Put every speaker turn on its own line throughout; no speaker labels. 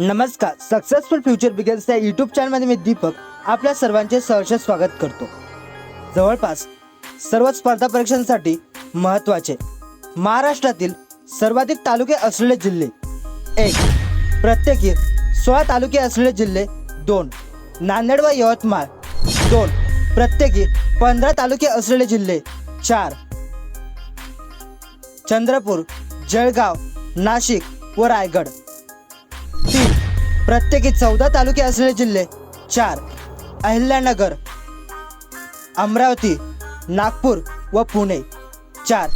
नमस्कार. Successful future बिगन्सच्या या YouTube चॅनलमध्ये मी दीपक आपल्या सर्वांचे सहर्ष स्वागत करतो. जवळपास सर्व स्पर्धा परीक्षांसाठी महत्त्वाचे महाराष्ट्रातील सर्वाधिक तालुके असलेले जिल्हे एक प्रत्येकी सोळा तालुके असलेले जिल्हे दोन नांदेड व यवतमाळ दोन प्रत्येकी पंधरा तालुके असलेले जिल्हे चार. चंद्रपूर जळगाव नाशिक व रायगड प्रत्येकी चौदा तालुके असलेले जिल्हे चार अहिल्यानगर अमरावती नागपूर व पुणे. चार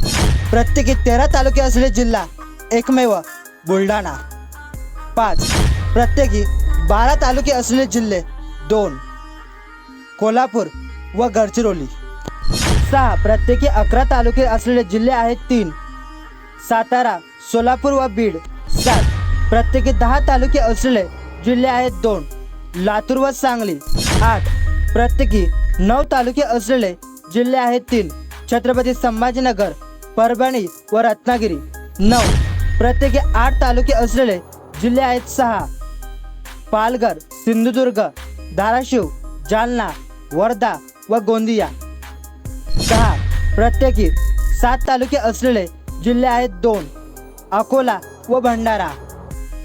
प्रत्येकी तेरा तालुके असलेले जिल्हा एकमेव बुलढाणा. पाच प्रत्येकी बारा तालुके असलेले जिल्हे दोन कोल्हापूर व गडचिरोली. सहा प्रत्येकी अकरा तालुके असलेले जिल्हे आहेत तीन सातारा सोलापूर व बीड. सात प्रत्येकी दहा तालुके असलेले जिल्हे आहेत दोन. लातूर व सांगली. आठ. प्रत्येकी नऊ तालुके असलेले जिल्हे आहेत तीन. छत्रपती संभाजीनगर परभणी व रत्नागिरी. नऊ. प्रत्येकी आठ तालुके असलेले जिल्हे आहेत सहा. पालघर सिंधुदुर्ग धाराशिव जालना वर्धा व गोंदिया. दहा. प्रत्येकी सात तालुके असलेले जिल्हे आहेत दोन. अकोला व भंडारा.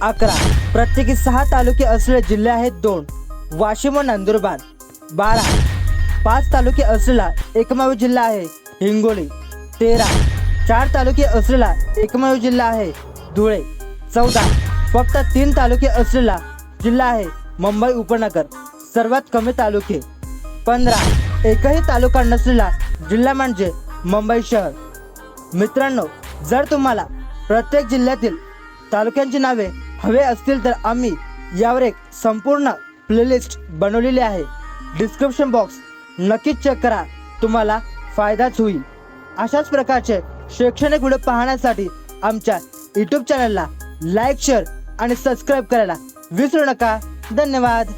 अकरा. प्रत्येकी सहा तालुके असलेले जिल्हे आहेत दोन. वाशिम व नंदुरबार. बारा. पाच तालुके असलेला एकमेव जिल्हा आहे हिंगोली. तेरा. चार तालुके असलेला एकमेव जिल्हा आहे धुळे. चौदा. फक्त तीन तालुके असलेला जिल्हा आहे मुंबई उपनगर. सर्वात कमी तालुके. पंधरा. एकही तालुका नसलेला जिल्हा म्हणजे मुंबई शहर. मित्रांनो जर तुम्हाला प्रत्येक जिल्ह्यातील तालुक्यांची नावे हवे असतील तर आम्ही यावर एक संपूर्ण प्लेलिस्ट बनवलेली आहे. डिस्क्रिप्शन बॉक्स नक्कीच चेक करा. तुम्हाला फायदाच होईल. अशाच प्रकारचे शैक्षणिक व्हिडिओ पाहण्यासाठी आमच्या यूट्यूब चॅनलला लाईक शेअर आणि सबस्क्राईब करायला विसरू नका. धन्यवाद.